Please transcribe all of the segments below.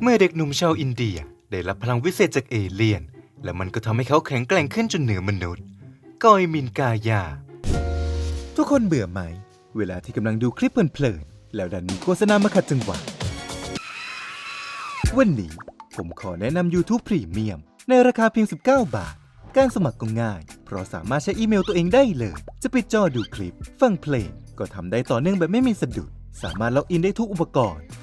เมื่อเด็กหนุ่มชาวอินเดียได้รับพลังวิเศษจากเอเลี่ยน และมันก็ทำให้เขาแข็งแกร่งขึ้นจนเหนือมนุษย์กอยมินกายา ทุกคนเบื่อไหม เวลาที่กำลังดูคลิปเพลินๆแล้วดันมีโฆษณามาขัดจังหวะ วันนี้ผมขอแนะนำ YouTube Premium ในราคาเพียง 19 บาท การสมัครก็ง่าย เพราะสามารถใช้อีเมลตัวเองได้เลย จะปิดจอดูคลิป ฟังเพลง ก็ทำได้ต่อเนื่องแบบไม่มีสะดุด สามารถล็อกอินได้ทุกอุปกรณ์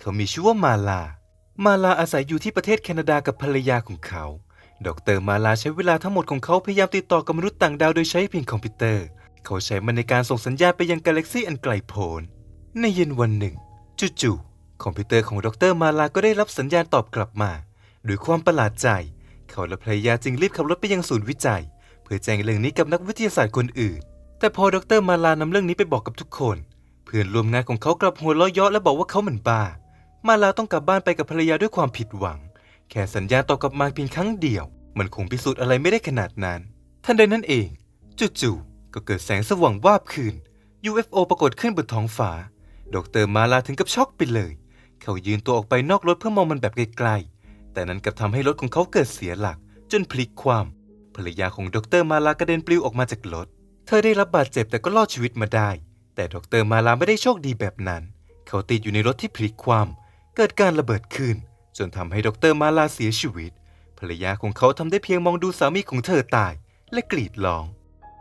เขามีชื่อว่ามาลา มาลาอาศัยอยู่ที่ประเทศแคนาดากับภรรยาของเขา ดรมาลาใช้เวลาทั้งหมดของเขาพยายามติดต่อกับมนุษย์ต่างดาวโดยใช้เพียงคอมพิวเตอร์ เขาใช้มันในการส่งสัญญาณไปยังกาแล็กซีอันไกลโพ้น ในเย็นวันหนึ่ง จู่ๆ คอมพิวเตอร์ของดรมาลาก็ได้รับสัญญาณตอบกลับมา ด้วยความประหลาดใจ เขาและภรรยาจึงรีบขับรถไปยังศูนย์วิจัย เพื่อแจ้งเรื่องนี้กับนักวิทยาศาสตร์คนอื่น แต่พอดรมาลานำเรื่องนี้ไปบอกกับทุกคน เพื่อนร่วมงานของเขากลับหัวเราะเยาะและบอกว่าเขาเหมือนบ้า มาลาต้องกลับบ้านไปกับภรรยาด้วยความผิดหวัง แค่สัญญาณตอกับมาเพียงครั้งเดียว มันคงพิสูจน์อะไรไม่ได้ขนาดนั้น ทันใดนั้นเอง จู่ๆก็เกิดแสงสว่างวาบขึ้น UFO ปรากฏขึ้นบนท้องฟ้า ดรมาลาถึงกับช็อกไปเลย เขายืนตัวออกไปนอกรถเพื่อมองมันแบบไกลๆ แต่นั้นกลับทำให้รถของเขาเกิดเสียหลัก จนพลิกคว่ำภรรยาของดรมาลากระเด็นปลิวออกมาจากรถ เธอได้รับบาดเจ็บแต่ก็รอดชีวิตมาได้ แต่ดรมาลาไม่ได้โชคดีแบบนั้น เขาติดอยู่ในรถที่พลิกคว่ำ เกิดการระเบิดขึ้น จนทำให้ดรมาลาเสียชีวิต ภรรยาของเขาทำได้เพียงมองดูสามีของเธอตาย และกรีดร้อง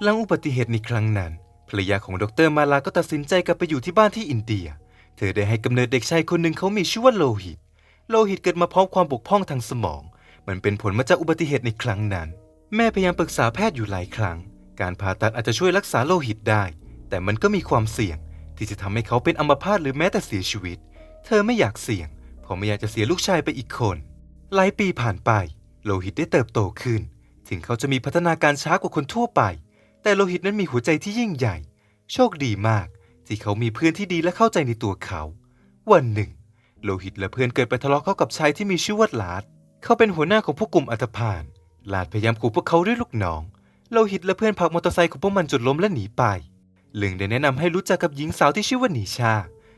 หลังอุบัติเหตุในครั้งนั้น ภรรยาของดรมาลาก็ตัดสินใจกลับไปอยู่ที่บ้านที่อินเดีย เธอได้ให้กำเนิดเด็กชายคนหนึ่งเขามีชื่อว่าโลหิต โลหิตเกิดมาพร้อมความบกพร่องทางสมอง มันเป็นผลมาจากอุบัติเหตุในครั้งนั้น แม่พยายามปรึกษาแพทย์อยู่หลายครั้ง การผ่าตัดอาจจะช่วยรักษาโลหิตได้ แต่มันก็มีความเสี่ยงที่จะทำให้เขาเป็นอัมพาตหรือแม้แต่เสียชีวิต เธอไม่อยากเสี่ยง เพราไม่อยากจะเสียลูกชายไปอีกคน หลายปีผ่านไป โลหิตได้เติบโตขึ้น ถึงเขาจะมีพัฒนาการช้ากว่าคนทั่วไป แต่โลหิตนั้นมีหัวใจที่ยิ่งใหญ่ โชคดีมาก ที่เขามีเพื่อนที่ดีและเข้าใจในตัวเขา วันหนึ่ง โลหิตและเพื่อนเกิดไปทะเลาะเข้ากับชายที่มีชื่อว่าลาด เขาเป็นหัวหน้าของพวกกลุ่มอัตพานลาดพยายามขู่พวกเขาด้วยลูกน้อง โลหิตและเพื่อนผักมอเตอร์ไซค์ของพวกมันจนล้มและหนีไปเรื่องได้แนะนำให้รู้จักกับหญิงสาวที่ชื่อว่านิชา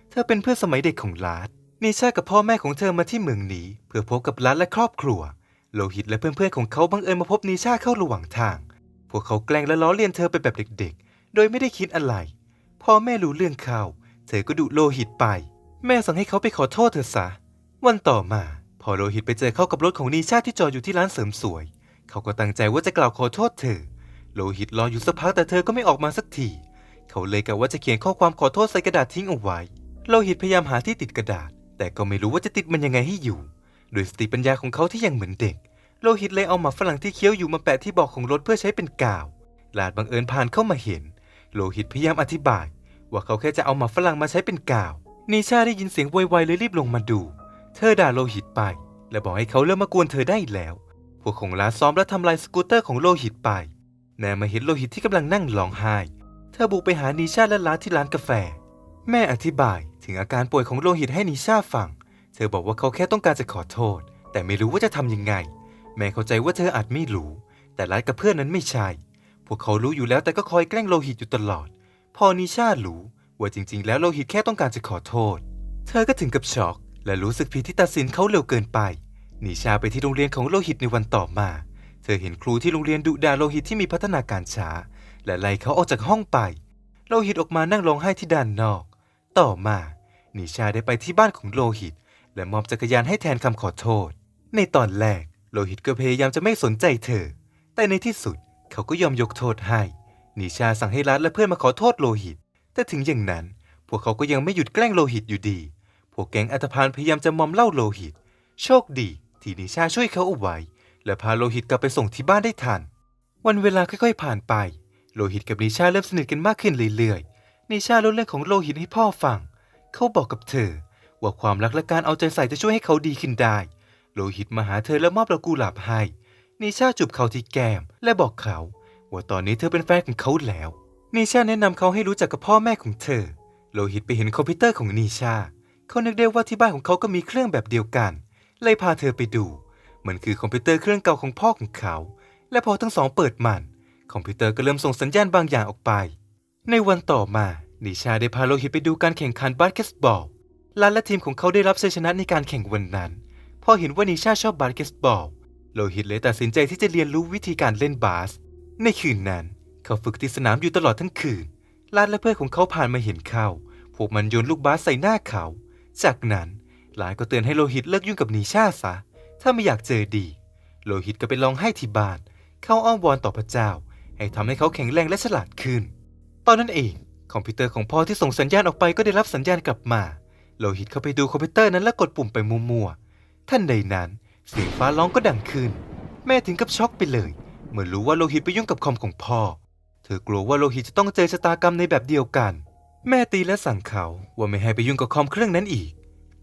เธอเป็นเพื่อนสมัยเด็กของลาด นิชากับพ่อแม่ของเธอมาที่เมืองนี้ เพื่อพบกับลาดและครอบครัว โลหิตและเพื่อนๆของเขาบังเอิญมาพบนิชาเข้าระหว่างทาง พวกเขาแกล้งและล้อเลียนเธอไปแบบเด็กๆ โดยไม่ได้คิดอะไร พ่อแม่รู้เรื่องเขาเธอก็ดุโลหิตไป แม่สั่งให้เขาไปขอโทษเธอซะ วันต่อมาพอโลหิตไปเจอเข้ากับรถของนิชาที่จอดอยู่ที่ร้านเสริมสวย เขาก็ตั้งใจว่าจะกล่าวขอโทษเธอ โลหิตรออยู่สักพักแต่เธอก็ไม่ออกมาสักที เขาเลยกะว่าจะเขียนข้อความขอโทษใส่กระดาษทิ้งเอาไว้ โลหิตพยายามหาที่ติดกระดาษ แต่ก็ไม่รู้ว่าจะติดมันยังไงให้อยู่ โดยสติปัญญาของเขาที่ยังเหมือนเด็ก โลหิตเลยเอาหมาฝรั่งที่เคี้ยวอยู่มาแปะที่บอกของรถเพื่อใช้เป็นกาวลาดบังเอิญผ่านเข้ามาเห็น โลหิตพยายามอธิบาย ว่าเขาแค่จะเอาหมาฝรั่งมาใช้เป็นกาว นิชาได้ยินเสียงไวๆเลยรีบลงมาดู เธอด่าโลหิตไป และบอกให้เขาเลิกมากวนเธอได้แล้ว พวกของลาซ้อมและทำลายสกูตเตอร์ของโลหิตไปแม่มาเห็นโลหิตที่กำลังนั่งร้องไห้ เธอบุกไปหานิชาและลาที่ร้านกาแฟ แม่อธิบาย ถึงอาการป่วยของโลหิตให้นิชาฟัง เธอบอกว่าเขาแค่ต้องการจะขอโทษ แต่ไม่รู้ว่าจะทำยังไง แม่เข้าใจว่าเธออาจไม่รู้ แต่รัดกับเพื่อนนั้นไม่ใช่ พวกเขารู้อยู่แล้วแต่ก็คอยแกล้งโลหิตอยู่ตลอด พอนิชารู้ว่าจริง ๆ แล้วโลหิตแค่ต้องการจะขอโทษ เธอก็ถึงกับช็อก และรู้สึกผิดที่ตัดสินเขาเร็วเกินไป นิชาไปที่โรงเรียนของโลหิตในวันต่อมา เธอเห็นครูที่โรงเรียนดุด่าโลหิตที่มีพัฒนาการช้า และไล่เขาออกจากห้องไป โลหิตออกมานั่งร้องไห้ที่ด้านนอก ต่อมา นิชาได้ไปที่บ้านของโลหิต และมอบจักรยานให้แทนคำขอโทษ ในตอนแรก โลหิตก็พยายามจะไม่สนใจเธอ แต่ในที่สุดเขาก็ยอมยกโทษให้ นิชาสั่งให้รัฐและเพื่อนมาขอโทษโลหิต แต่ถึงอย่างนั้น พวกเขาก็ยังไม่หยุดแกล้งโลหิตอยู่ดี พวกแก๊งอัตภานพยายามจะมอมเล่าโลหิต โชคดี ที่นิชาช่วยเขาเอาไว้ และพาโลหิตกลับไปส่งที่บ้านได้ทัน วันเวลาค่อยๆผ่านไป โลหิตกับนิชาเริ่มสนิทกันมากขึ้นเรื่อยๆนิชาเล่าเรื่องของโลหิตให้พ่อฟัง เขาบอกกับเธอ ว่าความรักและการเอาใจใส่จะช่วยให้เขาดีขึ้นได้ โลหิตมาหาเธอแล้วมอบดอกกุหลาบให้นิชาจูบเขาที่แก้ม และบอกเขาว่าตอนนี้เธอเป็นแฟนของเขาแล้วนิชาแนะนำเขาให้รู้จักกับพ่อแม่ของเธอ โลหิตไปเห็นคอมพิวเตอร์ของนิชา เขานึกได้ว่าที่บ้านของเขาก็มีเครื่องแบบเดียวกัน เลยพาเธอไปดู มันคือคอมพิวเตอร์เครื่องเก่าของพ่อของเขา และพอทั้งสองเปิดมัน คอมพิวเตอร์ก็เริ่มส่งสัญญาณบางอย่างออกไป ในวันต่อมา นิชาได้พาโลหิตไปดูการแข่งขันบาสเกตบอลลานและทีมของเขาได้รับชัยชนะในการแข่งวันนั้น พอเห็นว่านิชาชอบบาสเกตบอล โลหิตเลยตัดสินใจที่จะเรียนรู้วิธีการเล่นบาส ในคืนนั้น เขาฝึกที่สนามอยู่ตลอดทั้งคืน ลานและเพื่อนของเขาผ่านมาเห็นเข้าพวกมันโยนลูกบาสใส่หน้าเขา จากนั้นลานก็เตือนให้โลหิตเลิกยุ่งกับนิชาซะ ถ้าไม่อยากเจอดี โลหิตก็ไปลองให้ที่บ้าน เขาอ้อนวอนต่อพระเจ้า ให้ทำให้เขาแข็งแรงและฉลาดขึ้น ตอนนั้นเอง คอมพิวเตอร์ของพ่อที่ส่งสัญญาณออกไปก็ได้รับสัญญาณกลับมา โลหิตเข้าไปดูคอมพิวเตอร์นั้นและกดปุ่มไปมัวๆท่านใดนั้นเสียงฟ้าร้องก็ดังขึ้น แม่ถึงกับช็อกไปเลย เมื่อรู้ว่าโลหิตไปยุ่งกับคอมของพ่อ เธอกลัวว่าโลหิตจะต้องเจอชะตากรรมในแบบเดียวกัน แม่ตีและสั่งเขาว่าไม่ให้ไปยุ่งกับคอมเครื่องนั้นอีก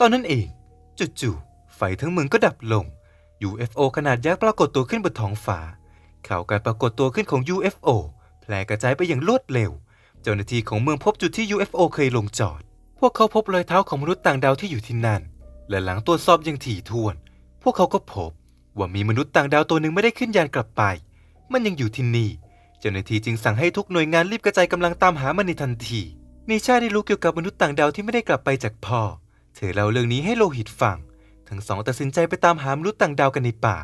ตอนนั้นเองจู่ๆไฟทั้งเมืองก็ดับลง UFO ขนาดยักษ์ปรากฏตัวขึ้นบนท้องฟ้าข่าวการปรากฏตัวขึ้นของ UFO แพร่กระจายไปอย่างรวดเร็ว เจ้าหน้าที่ของเมืองพบจุดที่ UFO เคยลงจอด พวกเขาพบรอยเท้าของมนุษย์ต่างดาวที่อยู่ที่นั่น และหลังตรวจสอบอย่างถี่ถ้วน พวกเขาก็พบว่ามีมนุษย์ต่างดาวตัวหนึ่งไม่ได้ขึ้นยานกลับไป มันยังอยู่ที่นี่ เจ้าหน้าที่จึงสั่งให้ทุกหน่วยงานรีบกระจายกำลังตามหามันในทันที นิชาได้รู้เกี่ยวกับมนุษย์ต่างดาวที่ไม่ได้กลับไปจากพ่อ เธอเล่าเรื่องนี้ให้โลหิตฟัง ทั้งสองตัดสินใจไปตามหามนุษย์ต่างดาวกันในป่า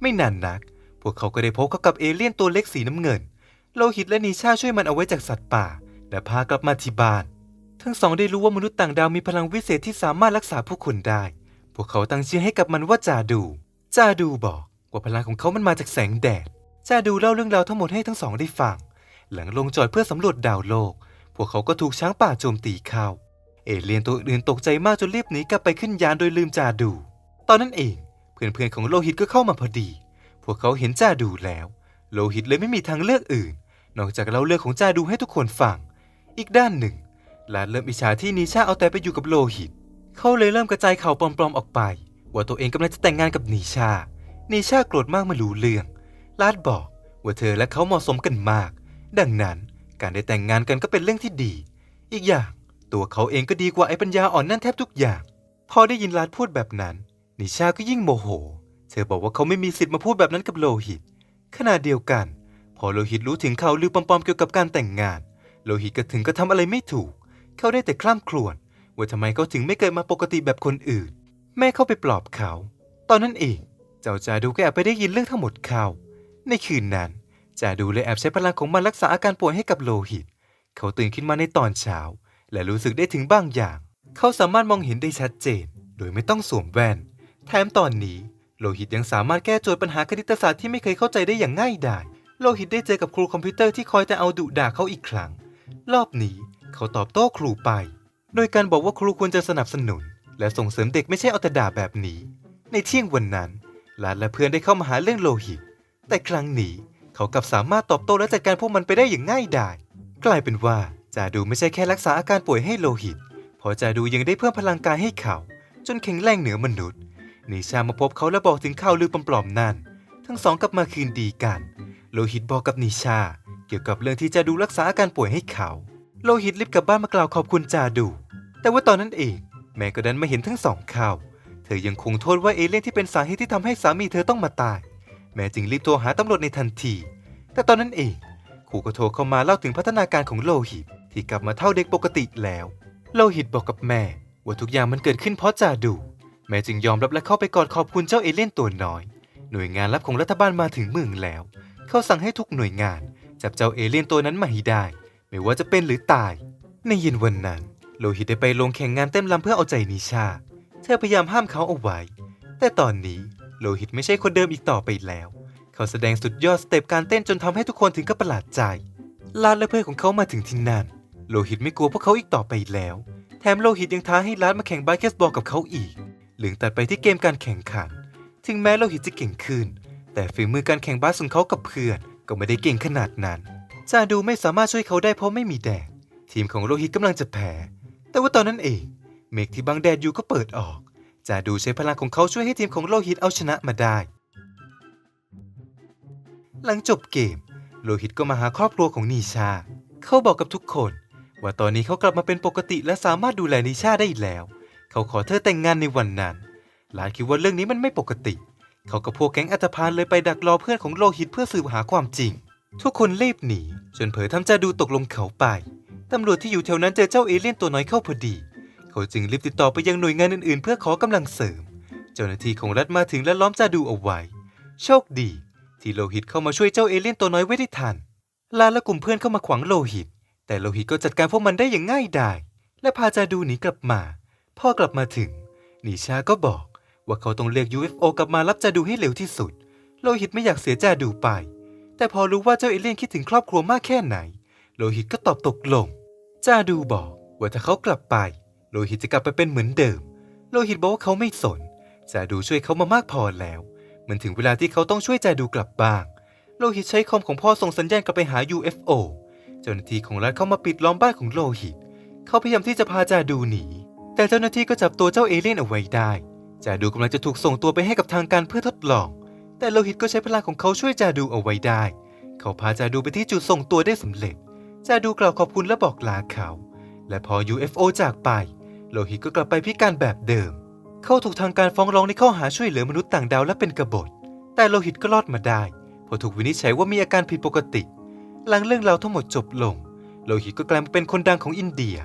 ไม่นานนัก พวกเขาก็ได้พบเข้ากับเอเลี่ยนตัวเล็กสีน้ำเงิน โลหิตและนิชาช่วยมันเอาไว้จากสัตว์ป่า และพากลับมาที่บ้าน ทั้งสองได้รู้ว่ามนุษย์ต่างดาวมีพลังวิเศษที่สามารถรักษาผู้คนได้ พวกเขาตั้งชื่อให้กับมันว่าจาดู จาดูบอกว่าพลังของเขามันมาจากแสงแดด จาดูเล่าเรื่องราวทั้งหมดให้ทั้งสองได้ฟัง หลังลงจอดเพื่อสำรวจดาวโลก พวกเขาก็ถูกช้างป่าโจมตีเข้า เอเลี่ยนตัวอื่นตกใจมากจนรีบหนีกลับไปขึ้นยานโดยลืมจาดู ตอนนั้นเองเพื่อนๆของโลหิตก็เข้ามาพอดี พวกเขาเห็นจาดูแล้ว โลหิตเลยไม่มีทางเลือกอื่น นอกจากเล่าเรื่องของจาดูให้ทุกคนฟัง อีกด้านหนึ่งลาดเริ่มอิจฉาที่นิชาเอาแต่ไปอยู่กับโลหิต เขาเลยเริ่มกระจายข่าวปลอมๆออกไป ว่าตัวเองกำลังจะแต่งงานกับนิชา นิชาโกรธมากเมื่อรู้เรื่องลาดบอกว่าเธอและเขาเหมาะสมกันมาก ดังนั้นการได้แต่งงานกันก็เป็นเรื่องที่ดี อีกอย่างตัวเขาเองก็ดีกว่าไอ้ปัญญาอ่อนนั่นแทบทุกอย่าง พอได้ยินลาดพูดแบบนั้น นิชาก็ยิ่งโมโห เธอบอกว่าเขาไม่มีสิทธิ์มาพูดแบบนั้นกับโลหิต ขณะเดียวกัน พอโลหิตรู้ถึงข่าวลือปลอมๆเกี่ยวกับการแต่งงาน โลหิตก็ถึงก็ทำอะไรไม่ถูก เขาได้แต่คล่ำครวญว่าทำไมเขาถึงไม่เกิดมาปกติแบบคนอื่น แม่เข้าไปปลอบเขา ตอนนั้นเอง เจ้าจาดูก็แอบไปได้ยินเรื่องทั้งหมดเขาในคืนนั้นจาดูเลยแอบใช้พลังของมันรักษาอาการป่วยให้กับโลหิต เขาตื่นขึ้นมาในตอนเช้า และรู้สึกได้ถึงบางอย่าง เขาสามารถมองเห็นได้ชัดเจน โดยไม่ต้องสวมแว่น แถมตอนนี้โลหิตยังสามารถแก้โจทย์ปัญหาคณิตศาสตร์ที่ไม่เคยเข้าใจได้อย่างง่ายดาย โลหิตได้เจอกับครูคอมพิวเตอร์ที่คอยแต่เอาดุด่าเขาอีกครั้ง รอบนี้เขาตอบโต้ครูไป โดยการบอกว่าครูควรจะสนับสนุน และส่งเสริมเด็กไม่ใช่เอาแต่ด่าแบบนี้ ในเที่ยงวันนั้นลานและเพื่อนได้เข้ามาหาเรื่องโลหิต แต่ครั้งนี้เขากลับสามารถตอบโต้และจัดการพวกมันไปได้อย่างง่ายดาย กลายเป็นว่าจาดูไม่ใช่แค่รักษาอาการป่วยให้โลหิตเพอจาดูยังได้เพิ่มพลังกายให้เขา จนแข็งแรงเหนือมนุษย์นิชามาพบเขาและบอกถึงข่าวลือปลอมๆนั่น ทั้งสองกลับมาคืนดีกัน โลหิตบอกกับนิชา เกี่ยวกับเรื่องที่จาดูรักษาอาการป่วยให้เขา โลหิตรีบกลับบ้านมากล่าวขอบคุณจาดู แต่ว่าตอนนั้นเอง แม่ก็ดันมาเห็นทั้งสองข่าว เธอยังคงโทษว่าเอเลี่ยนที่เป็นสาเหตุที่ทำให้สามีเธอต้องมาตาย แม่จึงรีบโทรหาตำรวจในทันที แต่ตอนนั้นเองครูก็โทรเข้ามาเล่าถึงพัฒนาการของโลหิตที่กลับมาเท่าเด็กปกติแล้ว โลหิตบอกกับแม่ ว่าทุกอย่างมันเกิดขึ้นเพราะจาดู แม่จึงยอมรับและเข้าไปกอดขอบคุณเจ้าเอเลี่ยนตัวน้อย หน่วยงานลับของรัฐบาลมาถึงเมืองแล้ว เขาสั่งให้ทุกหน่วยงาน จับเจ้าเอเลี่ยนตัวนั้นมาให้ได้ ไม่ว่าจะเป็นหรือตาย ในเย็นวันนั้น โลหิตได้ไปลงแข่งงานเต้นรำเพื่อเอาใจนิชา เธอพยายามห้ามเขาเอาไว้ แต่ตอนนี้โลหิตไม่ใช่คนเดิมอีกต่อไปแล้ว เขาแสดงสุดยอดสเต็ปการเต้นจนทำให้ทุกคนถึงกับประหลาดใจ ลาดและเพื่อนของเขามาถึงที่นั่น โลหิตไม่กลัวพวกเขาอีกต่อไปแล้ว แถมโลหิตยังท้าให้ลาดมาแข่งบาสเกตบอลกับเขาอีก หลืองตัดไปที่เกมการแข่งขัน ถึงแม้โลหิตจะเก่งขึ้น แต่ฝีมือการแข่งบาสของเขากับเพื่อนก็ไม่ได้เก่งขนาดนั้นจาดูไม่สามารถช่วยเขาได้เพราะไม่มีแดด ทีมของโลหิตกำลังจะแพ้ แต่ว่าตอนนั้นเอง เมฆที่บังแดดอยู่ก็เปิดออกจาดูใช้พลังของเขาช่วยให้ทีมของโลหิตเอาชนะมาได้ หลังจบเกม โลหิตก็มาหาครอบครัวของนิชา เขาบอกกับทุกคน ว่าตอนนี้เขากลับมาเป็นปกติและสามารถดูแลนิชาได้อีกแล้ว เขาขอเธอแต่งงานในวันนั้น หลานคิดว่าเรื่องนี้มันไม่ปกติ เขากับพวกแก๊งอัตภานเลยไปดักรอเพื่อนของโลหิตเพื่อสืบหาความจริง ทุกคนรีบหนีจนเผยทำจาดูตกลงเขาไป ตำรวจที่อยู่แถวนั้นเจอเจ้าเอเลี่ยนตัวน้อยเข้าพอดี เขาจึงรีบติดต่อไปยังหน่วยงานอื่นๆ เพื่อขอกำลังเสริม เจ้าหน้าที่ของรัฐมาถึงและล้อมจาดูเอาไว้ โชคดี ที่โลหิตเข้ามาช่วยเจ้าเอเลี่ยนตัวน้อยไว้ได้ทัน ลาและกลุ่มเพื่อนเข้ามาขวางโลหิต แต่โลหิตก็จัดการพวกมันได้อย่างง่ายดายและพาจาดูหนีกลับมา พ่อกลับมาถึงนิชาก็บอก ว่าเขาต้องเรียก UFO กลับมารับจาดูให้เร็วที่สุด โลหิตไม่อยากเสียจาดูไป แต่พอรู้ว่าเจ้าเอเลี่ยนคิดถึงครอบครัวมากแค่ไหน โลหิตก็ตอบตกลง จาดูบอกว่าถ้าเขากลับไป โลหิตจะกลับไปเป็นเหมือนเดิม โลหิตบอกว่าเขาไม่สน จาดูช่วยเขามามากพอแล้ว มันถึงเวลาที่เขาต้องช่วยจาดูกลับบ้าง โลหิตใช้คอมของพ่อส่งสัญญาณกลับไปหา UFO เจ้าหน้าที่ของรัฐเข้ามาปิดล้อมบ้านของโลหิต เขาพยายามที่จะพาจาดูหนี แต่เจ้าหน้าที่ก็จับตัวเจ้าเอเลี่ยนเอาไว้ได้ จาดูกำลังจะถูกส่งตัวไปให้กับทางการเพื่อทดลอง แต่โลหิตก็ใช้พลังของเขาช่วยจาดูเอาไว้ได้ เขาพาจาดูไปที่จุดส่งตัวได้สำเร็จ จาดูกล่าวขอบคุณและบอกลาเขา และพอ UFO จากไป โลหิตก็กลับไปพิการแบบเดิม เขาถูกทางการฟ้องร้องในข้อหาช่วยเหลือมนุษย์ต่างดาวและเป็นกบฏ แต่โลหิตก็รอดมาได้เพราะถูกวินิจฉัยว่ามีอาการผิดปกติ หลังเรื่องราวทั้งหมดจบลง โลหิตก็กลายมาเป็นคนดังของอินเดีย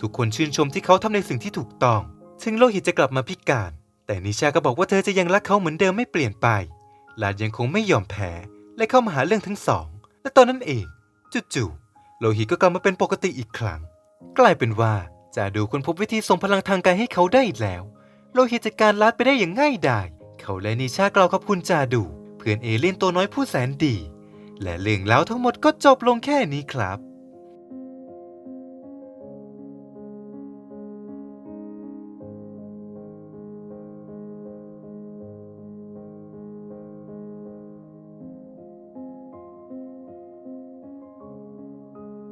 ทุกคนชื่นชมที่เขาทำในสิ่งที่ถูกต้อง ถึงโลหิตจะกลับมาพิการ แต่นิชาก็บอกว่าเธอจะยังรักเขาเหมือนเดิมไม่เปลี่ยนไปลาดยังคงไม่ยอมแพ้และเข้ามาหาเรื่องทั้งสอง และตอนนั้นเองจู่ๆโลหิตก็กลับมาเป็นปกติอีกครั้ง กลายเป็นว่าจาดูคนพบวิธีส่งพลังทางกายให้เขาได้อีกแล้ว โลหิตจัดการลัดไปได้อย่างง่ายดาย เขาและนิชากล่าวขอบคุณจาดู เพื่อนเอเลี่ยนตัวน้อยผู้แสนดี และเรื่องราวทั้งหมดก็จบลงแค่นี้ครับ